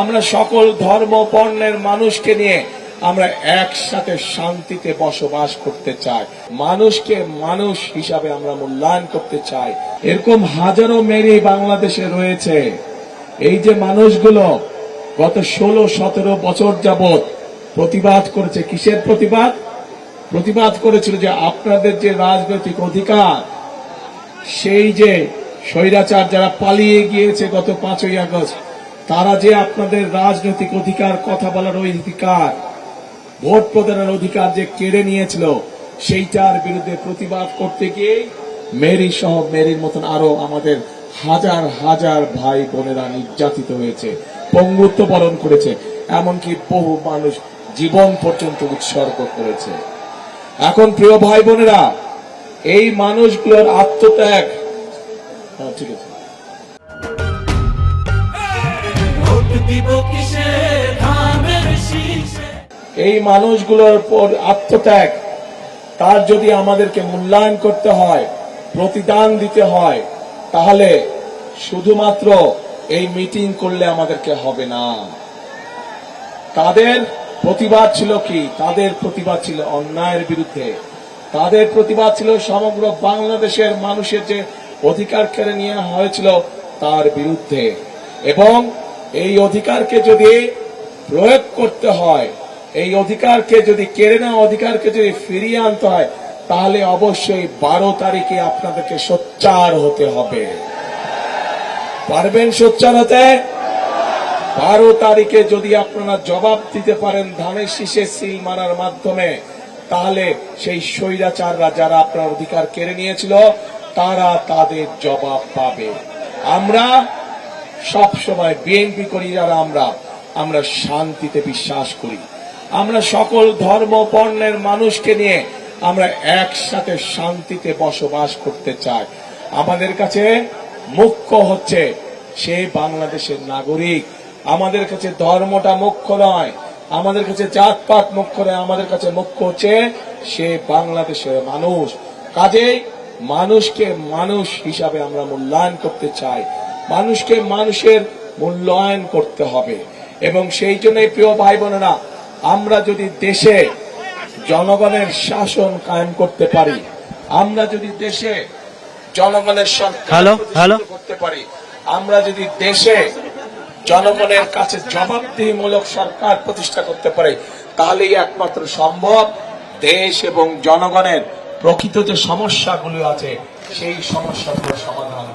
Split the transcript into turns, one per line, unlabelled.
আমরা সকল ধর্ম বর্ণের মানুষকে নিয়ে আমরা একসাথে শান্তিতে বসবাস করতে চাই। মানুষকে মানুষ হিসাবে আমরা মূল্যায়ন করতে চাই। এরকম হাজারো মেরি বাংলাদেশে রয়েছে। এই যে মানুষগুলো গত ষোলো, সতেরো বছর যাবত প্রতিবাদ করেছে। কিসের প্রতিবাদ? প্রতিবাদ করেছিল যে আপনাদের যে রাজনৈতিক অধিকার, সেই যে স্বৈরাচার যারা পালিয়ে গিয়েছে গত পাঁচই আগস্ট তারা যে আপনাদের রাজনৈতিক অধিকার কথা বলার অধিকার ভোট প্রদানের অধিকার যে কেড়ে নিয়েছিল সেইটার বিরুদ্ধে প্রতিবাদ করতে গিয়ে মেরি সহ মেরির মতন আরও আমাদের হাজার হাজার ভাই বোনেরা নির্যাতিত হয়েছে পঙ্গুত্ব বরণ করেছে এমনকি বহু মানুষ জীবন পর্যন্ত উৎসর্গ করেছে। এখন প্রিয় ভাই বোনেরা এই মানুষগুলোর আত্মত্যাগ হ্যাঁ, ঠিক আছে। এই মানুষগুলোর পর আত্মত্যাগ। তার যদি আমাদেরকে মূল্যায়ন করতে হয়, প্রতিদান দিতে হয়, তাহলে শুধুমাত্র এই মিটিং করলে আমাদেরকে হবে না। তাদের প্রতিবাদ ছিল কি? তাদের প্রতিবাদ ছিল অন্যায়ের বিরুদ্ধে। তাদের প্রতিবাদ ছিল সমগ্র বাংলাদেশের মানুষের যে অধিকার কেড়ে নেওয়া হয়েছিল তার বিরুদ্ধে। এবং এই অধিকারকে যদি প্রয়োগ করতে হয়, এই অধিকারকে যদি কেড়ে নেওয়া, অধিকারকে যদি ফিরিয়ে আনতে হয়, তাহলে অবশ্যই বারো তারিখে আপনাদেরকে সোচ্চার হতে হবে। পারবেন সোচ্চার হতে? বারো তারিখে যদি আপনারা জবাব দিতে পারেন ধানের শীষে সিল মারার মাধ্যমে, তাহলে সেই স্বৈরাচাররা যারা আপনার অধিকার কেড়ে নিয়েছিল, তারা তাদের জবাব পাবে। আমরা সব সময় বিএনপি করি যারা আমরা আমরা শান্তিতে বিশ্বাস করি। আমরা সকল ধর্ম, বর্ণের মানুষকে নিয়ে আমরা একসাথে শান্তিতে বসবাস করতে চাই। আমাদের কাছে মুখ্য হচ্ছে সে বাংলাদেশের নাগরিক। আমাদের কাছে ধর্মটা মুখ্য নয়, আমাদের কাছে জাতপাত মুখ্য নয়, আমাদের কাছে মুখ্য হচ্ছে সে বাংলাদেশের মানুষ। কাজেই মানুষকে মানুষ হিসাবে আমরা মূল্যায়ন করতে চাই। মানুষকে মানুষের মূল্যায়ন করতে হবে এবং সেই জন্যই প্রিয় ভাই বোনেরা আমরা যদি দেশে জনগণের শাসন কায়েম করতে পারি আমরা যদি দেশে জনগণের সরকার। করতে পারি আমরা যদি দেশে জনগণের কাছে জবাবদিহিমূলক সরকার প্রতিষ্ঠা করতে পারে তাহলেই একমাত্র সম্ভব দেশ এবং জনগণের প্রকৃত যে সমস্যাগুলো আছে সেই সমস্যাগুলো সমাধান